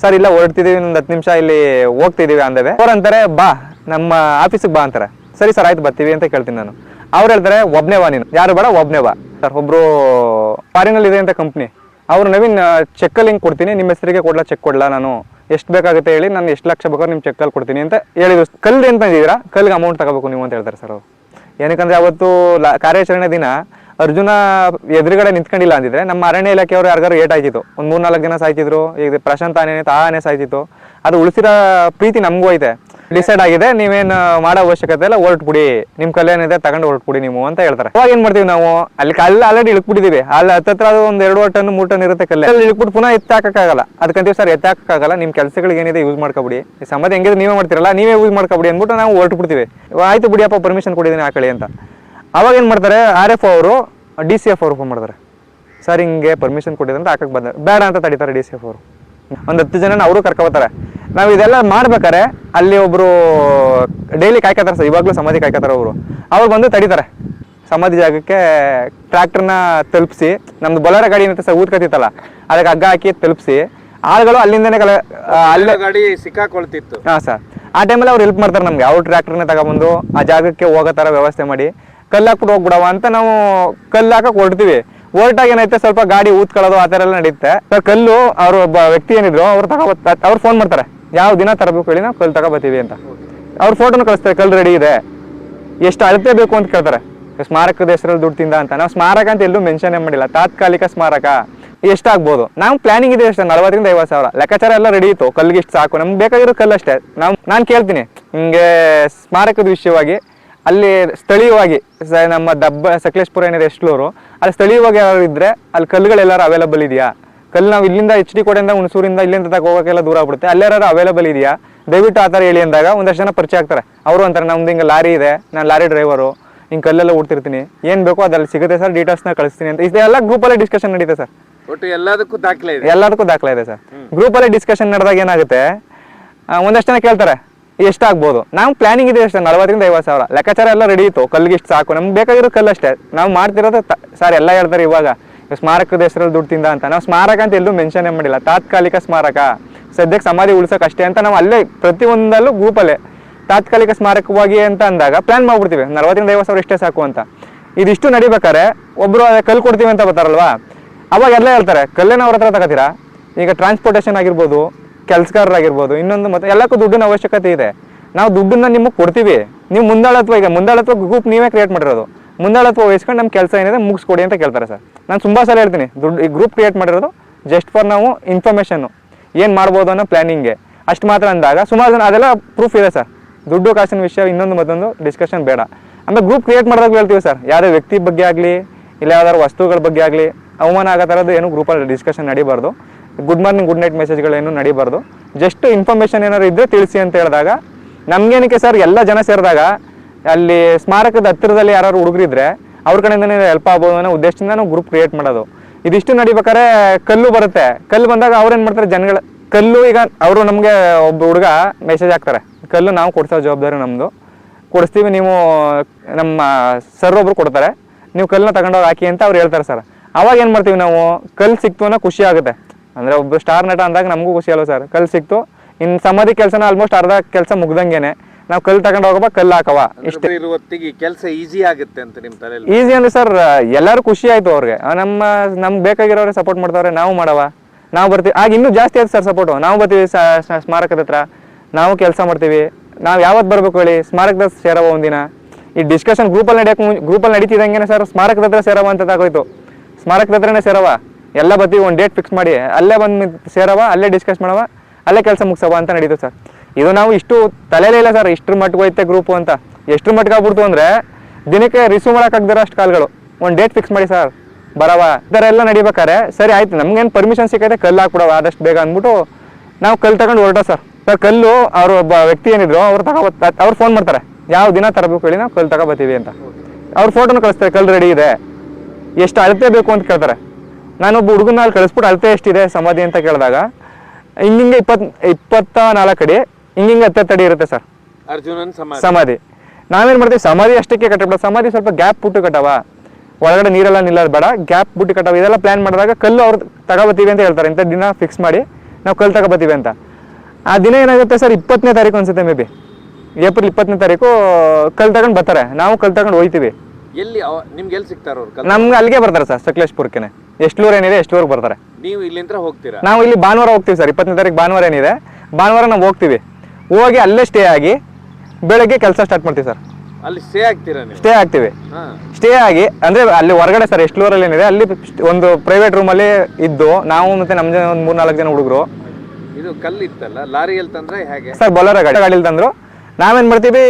Sir, ಇಲ್ಲ, ಹೊರಡ್ತಿದೀವಿ ಒಂದು ಹತ್ತು ನಿಮಿಷ ಇಲ್ಲಿ ಹೋಗ್ತಿದೀವಿ ಅಂದವೆ ಅವ್ರು ಅಂತಾರೆ, ಬಾ, ನಮ್ಮ ಆಫೀಸಿಗೆ ಬಾ ಅಂತಾರೆ. ಸರಿ ಸರ್, ಆಯ್ತು, ಬರ್ತೀವಿ ಅಂತ ಕೇಳ್ತೀನಿ ನಾನು. ಅವ್ರು ಹೇಳ್ತಾರೆ, ಒಬ್ನೇ ಬಾ ನೀನು. ಯಾರು ಬೇಡ, ಒಬ್ನೇ ಬಾ. ಸರ್ ಒಬ್ರು ಫಾರಿನಲ್ಲಿ ಇದೆ ಅಂತ ಕಂಪ್ನಿ ಅವ್ರು ನವೀನ್ ಚೆಕ್ಕಲ್ಲಿ ಹಿಂಗೆ ಕೊಡ್ತೀನಿ, ನಿಮ್ಮ ಹೆಸರಿಗೆ ಕೊಡ್ಲಾ ಚೆಕ್ ಕೊಡ್ಲಾ ನಾನು. ಎಷ್ಟು ಬೇಕಾಗುತ್ತೆ ಹೇಳಿ, ನಾನು ಎಷ್ಟು ಲಕ್ಷ ಬೇಕಾದ್ರೆ ನಿಮ್ಮ ಚೆಕ್ಕಲ್ಲಿ ಕೊಡ್ತೀನಿ ಅಂತ ಹೇಳಿದ್ರು. ಕಲ್ಲು ಅಂತ ಇದ್ದೀರಾ? ಕಲ್ಲಿಗೆ ಅಮೌಂಟ್ ತಗೋಬೇಕು ನೀವು ಅಂತ ಹೇಳ್ತಾರೆ ಸರ್ ಅವ್ರು. ಏನಕ್ಕಂದ್ರೆ, ಅವತ್ತು ಲಾ- ಕಾರ್ಯಾಚರಣೆ ದಿನ ಅರ್ಜುನ ಎದುರುಗಡೆ ನಿಂತ್ಕೊಂಡಿಲ್ಲ ಅಂದಿದ್ರೆ ನಮ್ಮ ಅರಣ್ಯ ಇಲಾಖೆಯವರು ಯಾರಿಗಾರು ಏಟ್ ಆಯ್ತಿತ್ತು. ಒಂದು ಮೂರ್ನಾಲ್ಕು ಜನ ಸಾಯ್ತಿದ್ರು. ಈಗ ಪ್ರಶಾಂತ್ ಆನೆ ಆ ಆನೆ ಸಾಯ್ತಿತ್ತು. ಅದು ಉಳಿಸಿದ ಪ್ರೀತಿ ನಮಗೂ ಐತೆ. ಡಿಸೈಡ್ ಆಗಿದೆ, ನೀವೇನು ಮಾಡೋ ಅವಶ್ಯಕತೆ ಇಲ್ಲ, ಹೊರಟ್ಬಿಡಿ. ನಿಮ್ಮ ಕಲ್ಯಾಣಿದೆ ತಗೊಂಡು ಹೊರಟ್ಬಿಡಿ ನೀವು ಅಂತ ಹೇಳ್ತಾರೆ. ಅವಾಗ ಏನ್ ಮಾಡ್ತೀವಿ ನಾವು? ಅಲ್ಲಿ ಕಲ್ಲು ಆಲ್ರೆಡಿ ಇಳ್ಕ್ಬಿಟ್ಟಿದೀವಿ. ಅಲ್ಲಿ ಹತ್ತತ್ರ ಅದು ಒಂದು ಎರಡು ಟನ್, ಮೂರು ಟನ್ ಇರುತ್ತೆ ಕಲ್ಲೆ. ಅಲ್ಲಿ ಇಳಿಕ್ಬಿಟ್ಟು ಪುನಃ ಎತ್ತಾಕಕ್ಕಾಗಲ್ಲ ಅದಕ್ಕಂತೀವಿ ಸರ್ ಎತ್ತಾಕಕ್ಕಾಗಲ್ಲ ನಿಮ್ಮ ಕೆಲಸಗಳಿಗೆ ಏನಿದೆ ಯೂಸ್ ಮಾಡ್ಕೊಬಿಡಿ. ಈ ಸಮಾಧಿ ಹೆಂಗಿದ್ರೆ ನೀವೇ ಮಾಡ್ತಿರಲ್ಲ, ನೀವೇ ಯೂಸ್ ಮಾಡ್ಕೊಬಿಡಿ ಅಂದ್ಬಿಟ್ಟು ನಾವು ಹೊರಟ್ಬಿಡ್ತೀವಿ. ಆಯ್ತು ಬಿಡಿಯಪ್ಪ ಪರ್ಮಿಷನ್ ಕೊಡಿದ್ದೀನಿ ಆ ಕಳಿ ಅಂತ. ಅವಾಗ ಏನು ಮಾಡ್ತಾರೆ? ಆರ್ ಎಫ್ ಅವರು ಡಿ ಸಿ ಎಫ್ ಅವರು ಫೋನ್ ಮಾಡ್ತಾರೆ. ಸರ್ ಹಿಂಗೆ ಪರ್ಮಿಷನ್ ಕೊಟ್ಟಿದೆ ಅಂತ ಹಾಕಕ್ಕೆ ಬಂದ. ಬೇಡ ಅಂತ ತಡಿತಾರೆ ಡಿ ಸಿ ಎಫ್ ಅವರು. ಒಂದು ಹತ್ತು ಜನನ ಅವರು ಕರ್ಕೊಬತ್ತಾರೆ. ನಾವು ಇದೆಲ್ಲ ಮಾಡ್ಬೇಕಾರೆ ಅಲ್ಲಿ ಒಬ್ರು ಡೈಲಿ ಕಾಯ್ಕೋತಾರೆ ಸರ್ ಇವಾಗಲೂ ಸಮಾಧಿ ಕಾಯ್ಕೋತಾರೆ ಅವರು. ಅವ್ರು ಬಂದು ತಡಿತಾರೆ. ಸಮಾಧಿ ಜಾಗಕ್ಕೆ ಟ್ರ್ಯಾಕ್ಟರ್ನ ತಲುಪಿಸಿ ನಮ್ದು ಬೊಲರ ಗಾಡಿ ಏನಂತ ಸರ್ ಊದ್ಕತ್ತಿತ್ತಲ್ಲ ಅದಕ್ಕೆ ಹಗ್ಗ ಹಾಕಿ ತಲುಪಿಸಿ ಆಳುಗಳು ಅಲ್ಲಿಂದನೇ ಕಲ ಅಲ್ಲೇ ಗಾಡಿ ಸಿಕ್ಕಾಕೊಳ್ತಿತ್ತು. ಹಾಂ ಸರ್. ಆ ಟೈಮಲ್ಲಿ ಅವ್ರು ಹೆಲ್ಪ್ ಮಾಡ್ತಾರೆ ನಮಗೆ. ಅವ್ರು ಟ್ರ್ಯಾಕ್ಟರ್ನ ತಗೊಬಂದು ಆ ಜಾಗಕ್ಕೆ ಹೋಗೋ ಥರ ವ್ಯವಸ್ಥೆ ಮಾಡಿ ಕಲ್ಲು ಹಾಕ್ಬಿಟ್ಟು ಹೋಗ್ಬಿಡವ ಅಂತ ನಾವು ಕಲ್ಲು ಹಾಕಕ್ಕೆ ಹೊರಡ್ತೀವಿ. ಹೊರಟಾಗ ಏನೈತೆ ಸ್ವಲ್ಪ ಗಾಡಿ ಊದ್ಕೊಳ್ಳೋದು, ಆ ಥರ ಎಲ್ಲ ನಡೆಯುತ್ತೆ ಸರ್, ಕಲ್ಲು, ಅವರು ಒಬ್ಬ ವ್ಯಕ್ತಿ ಏನಿದ್ರು, ಅವ್ರು ತಗೋ ಅವ್ರು ಫೋನ್ ಮಾಡ್ತಾರೆ. ಯಾವ ದಿನ ತರಬೇಕು ಹೇಳಿ ನಾವು ಕಲ್ಲು ತಗೋಬತ್ತೀವಿ ಅಂತ. ಅವ್ರ ಫೋಟೋನ ಕಳಿಸ್ತಾರೆ, ಕಲ್ಲು ರೆಡಿ ಇದೆ. ಎಷ್ಟು ಅಳತೆ ಬೇಕು ಅಂತ ಕೇಳ್ತಾರೆ. ಸ್ಮಾರಕದ ಹೆಸರಲ್ಲಿ ದುಡ್ಡು ತಿಂದ ಅಂತ. ನಾವು ಸ್ಮಾರಕ ಅಂತ ಎಲ್ಲೂ ಮೆನ್ಷನ್ ಮಾಡಿಲ್ಲ. ತಾತ್ಕಾಲಿಕ ಸ್ಮಾರಕ. ಎಷ್ಟಾಗ್ಬೋದು? ನಾವು ಪ್ಲಾನಿಂಗ್ ಇದೆ ಅಷ್ಟೇ, ನಲವತ್ತರಿಂದ ಐವತ್ತು ಸಾವಿರ. ಲೆಕ್ಕಾಚಾರ ಎಲ್ಲ ರೆಡಿ ಇತ್ತು. ಕಲ್ಲಿಗೆ ಇಷ್ಟು ಸಾಕು. ನಮ್ಗೆ ಬೇಕಾಗಿರೋ ಕಲ್ಲು ಅಷ್ಟೇ. ನಾವು ನಾನು ಕೇಳ್ತೀನಿ. ಹಿಂಗೆ ಸ್ಮಾರಕದ ವಿಷಯವಾಗಿ ಅಲ್ಲಿ ಸ್ಥಳೀಯವಾಗಿ ಸ- ನಮ್ಮ ದಬ್ಬ ಸಕಲೇಶ್ಪುರ ಏನಿದೆ ಎಸ್ಟ್ಲೂರು ಅಲ್ಲಿ ಸ್ಥಳೀಯವಾಗಿ ಯಾರು ಇದ್ರೆ ಅಲ್ಲಿ ಕಲ್ಲುಗಳೆಲ್ಲರೂ ಅವೈಲಬಲ್ ಇದೆಯಾ? ಕಲ್ಲು ನಾವು ಇಲ್ಲಿಂದ ಎಚ್ ಡಿ ಕೋಟೆಯಿಂದ ಹುಣಸೂರಿಂದ ಇಲ್ಲಿಂದ ತಗೋ ಹೋಗೋಕ್ಕೆಲ್ಲ ದೂರ ಆಗ್ಬಿಡುತ್ತೆ. ಅಲ್ಲೇನಾರು ಅವೈಲಬಲ್ ಇದೆಯಾ? ದಯವಿಟ್ಟು ಆ ಥರ ಹೇಳಿ ಅಂದಾಗ ಒಂದಷ್ಟು ಜನ ಪರಿಚಯ ಆಗ್ತಾರೆ. ಅವರು ಅಂತಾರೆ ನಮ್ದು ಹಿಂಗೆ ಲಾರಿ ಇದೆ ನಾನು ಲಾರಿ ಡ್ರೈವರು ಹಿಂಗೆ ಕಲ್ಲೆಲ್ಲ ಓಡ್ತಿರ್ತೀನಿ. ಏನು ಬೇಕೋ ಅದಲ್ಲಿ ಸಿಗುತ್ತೆ ಸರ್ ಡೀಟೇಲ್ಸ್ನ ಕಳಿಸ್ತೀನಿ ಅಂತ. ಇದೆಲ್ಲ ಗ್ರೂಪಲ್ಲಿ ಡಿಸ್ಕಷನ್ ನಡೀತೆ ಸರ್. ಒಟ್ಟು ಎಲ್ಲದಕ್ಕೂ ದಾಖಲೆ ಇದೆ. ಎಲ್ಲದಕ್ಕೂ ದಾಖಲೆ ಇದೆ ಸರ್. ಗ್ರೂಪಲ್ಲಿ ಡಿಸ್ಕಷನ್ ನಡೆದಾಗ ಏನಾಗುತ್ತೆ ಒಂದಷ್ಟು ಜನ ಕೇಳ್ತಾರೆ ಎಷ್ಟಾಗ್ಬೋದು? ನಾವು ಪ್ಲಾನಿಂಗ್ ಇದೆ ಅಷ್ಟೇ, ನಲವತ್ತರಿಂದ ಐವತ್ತು ಸಾವಿರ. ಲೆಕ್ಕಾಚಾರ ಎಲ್ಲ ರೆಡಿ ಇತ್ತು. ಕಲ್ಲಿಗೆ ಇಷ್ಟು ಸಾಕು. ನಮ್ಗೆ ಬೇಕಾಗಿರೋ ಕಲ್ಲು ಅಷ್ಟೇ. ನಾವು ಮಾಡ್ತಿರೋದು ಸರ್ ಎಲ್ಲ ಹೇಳ್ತಾರೆ ಇವಾಗ ಸ್ಮಾರಕದ ಹೆಸರಲ್ಲಿ ದುಡ್ಡು ತಿಂದ ಅಂತ. ನಾವು ಸ್ಮಾರಕ ಅಂತ ಎಲ್ಲೂ ಮೆನ್ಷನ್ ಮಾಡಿಲ್ಲ. ತಾತ್ಕಾಲಿಕ ಸ್ಮಾರಕ. ಸದ್ಯಕ್ಕೆ ಸಮಾಧಿ ಉಳ್ಸೋಕೆ ಅಷ್ಟೇ ಅಂತ ನಾವು ಅಲ್ಲೇ, ಪ್ರತಿಯೊಂದಲ್ಲೂ ಗ್ರೂಪಲ್ಲೇ ತಾತ್ಕಾಲಿಕ ಸ್ಮಾರಕವಾಗಿ ಅಂತ ಅಂದಾಗ ಪ್ಲಾನ್ ಮಾಡ್ಬಿಡ್ತೀವಿ. ನಲವತ್ತರಿಂದ ಐವತ್ತು ಸಾವಿರ ಇಷ್ಟೇ ಸಾಕು ಅಂತ. ಇದಿಷ್ಟು ನಡಿಬೇಕಾರೆ ಒಬ್ಬರು ಕಲ್ಲು ಕೊಡ್ತೀವಿ ಅಂತ ಬರ್ತಾರಲ್ವಾ? ಅವಾಗ ಎಲ್ಲ ಹೇಳ್ತಾರೆ, ಕಲ್ಲೇನ ಅವ್ರ ಹತ್ರ ತಗೋತೀರಾ? ಈಗ ಟ್ರಾನ್ಸ್ಪೋರ್ಟೇಷನ್ ಆಗಿರ್ಬೋದು ಕೆಲಸಗಾರರಾಗಿರ್ಬೋದು, ಇನ್ನೊಂದು ಮತ್ತೆ ಎಲ್ಲಕ್ಕೂ ದುಡ್ಡಿನ ಅವಶ್ಯಕತೆ ಇದೆ. ನಾವು ದುಡ್ಡನ್ನ ನಿಮಗೆ ಕೊಡ್ತೀವಿ. ನೀವು ಮುಂದಾಳತ್ವ ಈಗ ಮುಂದಾಳತ್ವ ಗ್ರೂಪ್ ನೀವೇ ಕ್ರಿಯೇಟ್ ಮಾಡಿರೋದು. ಮುಂದಾಳತ್ವ ವಹಿಸ್ಕೊಂಡು ನಮ್ಮ ಕೆಲಸ ಏನಿದೆ ಮುಗಿಸ್ಕೊಡಿ ಅಂತ ಕೇಳ್ತಾರೆ ಸರ್. ನಾನು ತುಂಬ ಸಲ ಹೇಳ್ತೀನಿ, ದುಡ್ಡು ಈ ಗ್ರೂಪ್ ಕ್ರಿಯೇಟ್ ಮಾಡಿರೋದು ಜಸ್ಟ್ ಫಾರ್ ನಾವು ಇನ್ಫಾರ್ಮೇಷನ್ನು ಏನು ಮಾಡ್ಬೋದು ಅನ್ನೋ ಪ್ಲ್ಯಾನಿಂಗೆ ಅಷ್ಟು ಮಾತ್ರ ಅಂದಾಗ ಸುಮಾರು ಜನ ಅದೆಲ್ಲ ಪ್ರೂಫ್ ಇದೆ ಸರ್. ದುಡ್ಡು ಕಾಸಿನ ವಿಷಯ, ಇನ್ನೊಂದು ಮತ್ತೊಂದು ಡಿಸ್ಕಷನ್ ಬೇಡ. ಆಮೇಲೆ ಗ್ರೂಪ್ ಕ್ರಿಯೇಟ್ ಮಾಡಿದಾಗ ಹೇಳ್ತೀವಿ ಸರ್. ಯಾವುದೇ ವ್ಯಕ್ತಿ ಬಗ್ಗೆ ಆಗಲಿ, ಇಲ್ಲ ಯಾವ್ದಾದ್ರು ವಸ್ತುಗಳ ಬಗ್ಗೆ ಆಗಲಿ, ಅವಮಾನ ಆಗೋ ಥರದ್ದು ಏನು ಗ್ರೂಪಲ್ಲಿ ಡಿಸ್ಕಷನ್ ನಡಿಬಾರ್ದು. ಗುಡ್ ಮಾರ್ನಿಂಗ್, ಗುಡ್ ನೈಟ್ ಮೆಸೇಜ್ಗಳೇನು ನಡಿಬಾರ್ದು. ಜಸ್ಟ್ ಇನ್ಫಾರ್ಮೇಷನ್ ಏನಾದ್ರು ಇದ್ದರೆ ತಿಳಿಸಿ ಅಂತ ಹೇಳಿದಾಗ, ನಮ್ಗೇನಕ್ಕೆ ಸರ್ ಎಲ್ಲ ಜನ ಸೇರಿದಾಗ, ಅಲ್ಲಿ ಸ್ಮಾರಕದ ಹತ್ತಿರದಲ್ಲಿ ಯಾರು ಹುಡುಗರಿದ್ರೆ ಅವ್ರ ಕಡೆಯಿಂದನೇ ಹೆಲ್ಪ್ ಆಗ್ಬೋದು ಅನ್ನೋ ಉದ್ದೇಶದಿಂದ ನಾವು ಗ್ರೂಪ್ ಕ್ರಿಯೇಟ್ ಮಾಡೋದು. ಇದಿಷ್ಟು ನಡಿಬೇಕಾದ್ರೆ ಕಲ್ಲು ಬರುತ್ತೆ. ಕಲ್ಲು ಬಂದಾಗ ಅವ್ರೇನು ಮಾಡ್ತಾರೆ, ಜನಗಳ, ಕಲ್ಲು ಈಗ ಅವರು ನಮಗೆ ಒಬ್ಬ ಹುಡುಗ ಮೆಸೇಜ್ ಹಾಕ್ತಾರೆ. ಕಲ್ಲು ನಾವು ಕೊಡ್ಸೋ ಜವಾಬ್ದಾರಿ ನಮ್ಮದು ಕೊಡಿಸ್ತೀವಿ, ನೀವು ನಮ್ಮ ಸರ್ ಒಬ್ರು ಕೊಡ್ತಾರೆ. ನೀವು ಕಲ್ಲನ್ನ ತಗೊಂಡೋಗಿ ಹಾಕಿ ಅಂತ ಅವ್ರು ಹೇಳ್ತಾರೆ ಸರ್ ಅವಾಗ ಏನು ಮಾಡ್ತೀವಿ ನಾವು? ಕಲ್ಲು ಸಿಕ್ತು ಅನ್ನೋ ಖುಷಿ ಆಗುತ್ತೆ. ಅಂದರೆ ಒಬ್ಬ ಸ್ಟಾರ್ ನಟ ಅಂದಾಗ ನಮಗೂ ಖುಷಿ ಅಲ್ವ ಸರ್ ಕಲ್ಲು ಸಿಕ್ತು. ಇನ್ನು ಸಮಾಧಿ ಕೆಲಸನ ಆಲ್ಮೋಸ್ಟ್ ಅರ್ಧ ಕೆಲಸ ಮುಗ್ದಂಗೆನೆ. ನಾವು ಕಲ್ಲು ತಗೊಂಡು ಹೋಗಪ್ಪ ಕಲ್ಲು ಹಾಕವ. ಇಷ್ಟೇ. ಹೊತ್ತಿಗೆ ಕೆಲಸ ಈಸಿ ಆಗುತ್ತೆ ಅಂತ ನಿಮ್ಮ ತಲೆಯಲ್ಲಿ? ಈಸಿ ಅಂದ್ರೆ ಸರ್ ಎಲ್ಲರೂ ಖುಷಿ ಆಯ್ತು ಅವ್ರಿಗೆ. ಆ, ನಮ್ಮ ನಮ್ಗೆ ಬೇಕಾಗಿರೋರೆ ಸಪೋರ್ಟ್ ಮಾಡ್ತಾವ್ರೆ ನಾವು ಮಾಡವ. ನಾವು ಬರ್ತೀವಿ. ಆಗ ಇನ್ನೂ ಜಾಸ್ತಿ ಆಯ್ತು ಸರ್ ಸಪೋರ್ಟು ನಾವು ಬರ್ತೀವಿ ಸ- ಸ- ಸ್ಮಾರಕದ ಹತ್ರ. ನಾವು ಕೆಲಸ ಮಾಡ್ತೀವಿ. ನಾವು ಯಾವತ್ತು ಬರ್ಬೇಕು ಹೇಳಿ? ಸ್ಮಾರಕದ ಸೇರವ ಒಂದಿನ. ಈ ಡಿಸ್ಕಷನ್ ಗ್ರೂಪಲ್ಲಿ ನಡೆಯಕ್ಕೆ ಗ್ರೂಪಲ್ಲಿ ನಡೀತಿದಂಗೆ ಸರ್ ಸ್ಮಾರಕದ ಹತ್ರ ಸೇರವ ಅಂತ ಆಗೋಯ್ತು ಸ್ಮಾರಕದ ಹತ್ರನೇ ಸೇರವ. ಎಲ್ಲ ಬತ್ತಿ ಒಂದು ಡೇಟ್ ಫಿಕ್ಸ್ ಮಾಡಿ, ಅಲ್ಲೇ ಬಂದು ಸೇರವ, ಅಲ್ಲೇ ಡಿಸ್ಕಸ್ ಮಾಡವ, ಅಲ್ಲೇ ಕೆಲಸ ಮುಗಿಸವ ಅಂತ ನಡೀತು ಸರ್. ಇದು ನಾವು ಇಷ್ಟು ತಲೆಲೇ ಇಲ್ಲ ಸರ್, ಇಷ್ಟ್ರ ಮಟ್ಟಿಗೆ ಹೋಯ್ತೆ ಗ್ರೂಪು ಅಂತ. ಎಷ್ಟ್ರ ಮಟ್ಟಿಗೆ ಆಗ್ಬಿಡ್ತು ಅಂದರೆ, ದಿನಕ್ಕೆ ರಿಸೀವ್ ಮಾಡೋಕ್ಕಾಗ್ದಿರೋ ಅಷ್ಟು ಕಾಲ್ಗಳು. ಒಂದು ಡೇಟ್ ಫಿಕ್ಸ್ ಮಾಡಿ ಸರ್, ಬರವ. ಈ ಥರ ಎಲ್ಲ ನಡಿಬೇಕಾರೆ, ಸರಿ ಆಯ್ತು, ನಮ್ಗೇನು ಪರ್ಮಿಷನ್ ಸಿಕ್ಕೈತೆ, ಕಲ್ಲು ಹಾಕ್ಬಿಡವ, ಆದಷ್ಟು ಬೇಗ ಅಂದ್ಬಿಟ್ಟು ನಾವು ಕಲ್ಲು ತಗೊಂಡು ಹೊರಟ ಸರ್. ಸರ್, ಕಲ್ಲು, ಅವರು ಒಬ್ಬ ವ್ಯಕ್ತಿ ಏನಿದ್ರು, ಅವ್ರು ತಗೋ ಅವ್ರು ಫೋನ್ ಮಾಡ್ತಾರೆ. ಯಾವ ದಿನ ತರಬೇಕು ಹೇಳಿ ನಾವು ಕಲ್ಲು ತಗೋಬತ್ತೀವಿ ಅಂತ. ಅವ್ರ ಫೋಟೋನ ಕಳಿಸ್ತಾರೆ, ಕಲ್ಲು ರೆಡಿ ಇದೆ. ಎಷ್ಟು ಅಳತೆ ಬೇಕು ಅಂತ ಕೇಳ್ತಾರೆ. ನಾನೊಬ್ಬ ಹುಡುಗನ ಅಲ್ಲಿ ಕಳಿಸ್ಬಿಟ್ಟು ಅಳತೆ ಎಷ್ಟಿದೆ ಸಮಾಧಿ ಅಂತ ಕೇಳಿದಾಗ ಹಿಂಗಿಂಗೆ ಇಪ್ಪತ್ ಇಪ್ಪತ್ತ ನಾಲ್ಕು ಅಡಿ ಹಿಂಗಿಂಗೆ ಹತ್ತತ್ತು ಅಡಿ ಇರುತ್ತೆ ಸರ್. ಅರ್ಜುನನ್ ಸಮಾಧಿ. ಸಮಾಧಿ. ನಾವೇನ್ ಮಾಡ್ತೀವಿ? ಸಮಾಧಿ ಅಷ್ಟಕ್ಕೆ ಕಟ್ಟಬೇಡ ಸಮಾಧಿ ಸ್ವಲ್ಪ ಗ್ಯಾಪ್ ಬಿಟ್ಟು ಕಟ್ಟವ. ಒಳಗಡೆ ನೀರೆಲ್ಲ ನಿಲ್ಲೋದು ಬೇಡ ಗ್ಯಾಪ್ ಬಿಟ್ಟು ಕಟ್ಟವ. ಇದೆಲ್ಲ ಪ್ಲಾನ್ ಮಾಡಿದಾಗ ಕಲ್ಲು ಅವ್ರು ತಗೋಬತ್ತೀವಿ ಅಂತ ಹೇಳ್ತಾರೆ. ಇಂಥ ದಿನ ಫಿಕ್ಸ್ ಮಾಡಿ ನಾವು ಕಲ್ಲು ತಗೋಬತ್ತೀವಿ ಅಂತ. ಆ ದಿನ ಏನಾಗುತ್ತೆ ಸರ್? ಇಪ್ಪತ್ತನೇ ತಾರೀಕು ಅನ್ಸುತ್ತೆ ಮೇ ಬಿ. ಏಪ್ರಿಲ್ ಇಪ್ಪತ್ತನೇ ತಾರೀಕು ಕಲ್ ತಗೊಂಡು ಬರ್ತಾರೆ. ನಾವು ಕಲ್ ತಗೊಂಡು ಹೋಯ್ತೀವಿ. ಎಲ್ಲಿ ನಿಮ್ಗೆ ಎಲ್ಲಿ ಸಿಗ್ತಾರ ಅವ್ರು ಕಲ್ ನಮ್ಗೆ ಅಲ್ಲಿಗೆ ಬರ್ತಾರೆ ಸರ್ ಸಕಲೇಶ್ಪುರಕ್ಕೆ ಎಷ್ಟು ಏನಿದೆ ಎಷ್ಟೂರ್ಗೆ ಬರ್ತಾರೆ. ನೀವು ಇಲ್ಲಿಂದ ಹೋಗ್ತೀರಾ? ನಾವು ಇಲ್ಲಿ ಭಾನುವಾರ ಹೋಗ್ತೀವಿ ಸರ್ ಇಪ್ಪತ್ತನೇ ತಾರೀಕು ಭಾನುವಾರ ಏನಿದೆ ಭಾನುವಾರ ನಾವು ಹೋಗ್ತೀವಿ. ಹೋಗಿ ಅಲ್ಲೇ ಸ್ಟೇ ಆಗಿ ಬೆಳಗ್ಗೆ ಕೆಲಸ ಸ್ಟಾರ್ಟ್ ಮಾಡ್ತೀವಿ ಸರ್. ಅಲ್ಲಿ ಸ್ಟೇ ಆಗ್ತೀರಾ ಸ್ಟೇ ಆಗ್ತೀವಿ. ಸ್ಟೇ ಆಗಿ ಅಂದ್ರೆ ಅಲ್ಲಿ ಹೊರಗಡೆ ಸರ್ ಎಷ್ಟು ಫ್ಲೋರಲ್ಲಿ ಏನಿದೆ ಅಲ್ಲಿ ಒಂದು ಪ್ರೈವೇಟ್ ರೂಮಲ್ಲಿ ಇದ್ದು ನಾವು ಮತ್ತೆ ನಮ್ಮ ಜನ ಒಂದು ಮೂರ್ನಾಲ್ಕು ಜನ ಹುಡುಗರು. ಇದು ಕಲ್ಲು ಇತ್ತಲ್ಲ ಲಾರಿಯಲ್ಲಿ ತಂದ್ರೆ ಹೇಗೆ? ಸರ್ ಬೊಲರ ಗಾಡಿ ಗಾಡಿಲಿ ತಂದ್ರು. ನಾವೇನ್ ಮಾಡ್ತೀವಿ?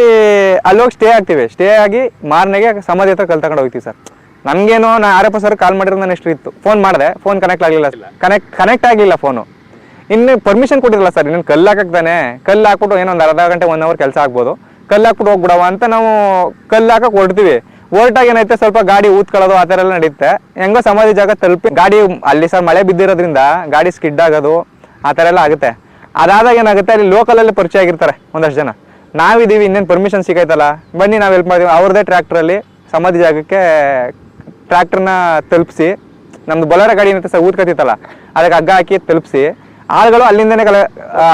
ಅಲ್ಲೋಗಿ ಸ್ಟೇ ಆಗ್ತೀವಿ. ಸ್ಟೇ ಆಗಿ ಮಾರನೆಗೆ ಸಮಾಧಿ ಹತ್ರ ಕಲ್ ತಗೊಂಡು ಹೋಗ್ತೀವಿ ಸರ್. ನಮಗೇನೋ, ನಾ ಆರ್ ಎಫ್ ಸರ್ ಕಾಲ್ ಮಾಡಿರೋ ನಾನು ಎಷ್ಟು ಇತ್ತು? ಫೋನ್ ಮಾಡಿದೆ. ಫೋನ್ ಕನೆಕ್ಟ್ ಆಗಲಿಲ್ಲ ಕನೆಕ್ಟ್ ಕನೆಕ್ಟ್ ಆಗಲಿಲ್ಲ ಫೋನು ಇನ್ನು ಪರ್ಮಿಷನ್ ಕೊಟ್ಟಿರಲ್ಲ ಸರ್ ಇನ್ನೇನು ಕಲ್ಲು ಹಾಕಕ್ತಾನೆ ಕಲ್ಲು ಹಾಕ್ಬಿಟ್ಟು ಏನೋ ಒಂದು ಅರ್ಧ ಗಂಟೆ ಒನ್ ಅವರ್ ಕೆಲಸ ಆಗ್ಬೋದು. ಕಲ್ಲು ಹಾಕ್ಬಿಟ್ಟು ಹೋಗ್ಬಿಡವ ಅಂತ ನಾವು ಕಲ್ಲು ಹಾಕಕ್ಕೆ ಹೊರಡ್ತೀವಿ ಹೊರಟಾಗ ಏನೈತೆ ಸ್ವಲ್ಪ ಗಾಡಿ ಊದ್ಕೊಳ್ಳೋದು, ಆ ಥರ ಎಲ್ಲ ನಡೆಯುತ್ತೆ ಹೆಂಗೋ ಸಮಾಧಿ ಜಾಗ ತಲುಪಿ, ಗಾಡಿ ಅಲ್ಲಿ ಸರ್ ಮಳೆ ಬಿದ್ದಿರೋದ್ರಿಂದ ಗಾಡಿ ಸ್ಕಿಡ್ ಆಗೋದು, ಆ ಥರ ಎಲ್ಲ ಆಗುತ್ತೆ. ಅದಾದಾಗ ಏನಾಗುತ್ತೆ? ಅಲ್ಲಿ ಲೋಕಲಲ್ಲಿ ಪರಿಚಯ ಆಗಿರ್ತಾರೆ ಒಂದಷ್ಟು ಜನ. ನಾವಿದ್ದೀವಿ ಇನ್ನೇನು ಪರ್ಮಿಷನ್ ಸಿಗೈತಲ್ಲ? ಬನ್ನಿ ನಾವು ಹೆಲ್ಪ್ ಮಾಡ್ತೀವಿ. ಅವ್ರದ್ದೇ ಟ್ರ್ಯಾಕ್ಟ್ರಲ್ಲಿ ಸಮಾಧಿ ಜಾಗಕ್ಕೆ ಟ್ರ್ಯಾಕ್ಟರ್ನ ತಲುಪಿಸಿ ನಮ್ದು ಬೊಲರ ಗಾಡಿ ಏನಂತ ಸರ್ ಊದ್ಕತ್ತಿತ್ತಲ್ಲ ಅದಕ್ಕೆ ಹಗ್ಗ ಹಾಕಿ ತಲುಪಿಸಿ ಆಳುಗಳು ಅಲ್ಲಿಂದನೆ ಕಲ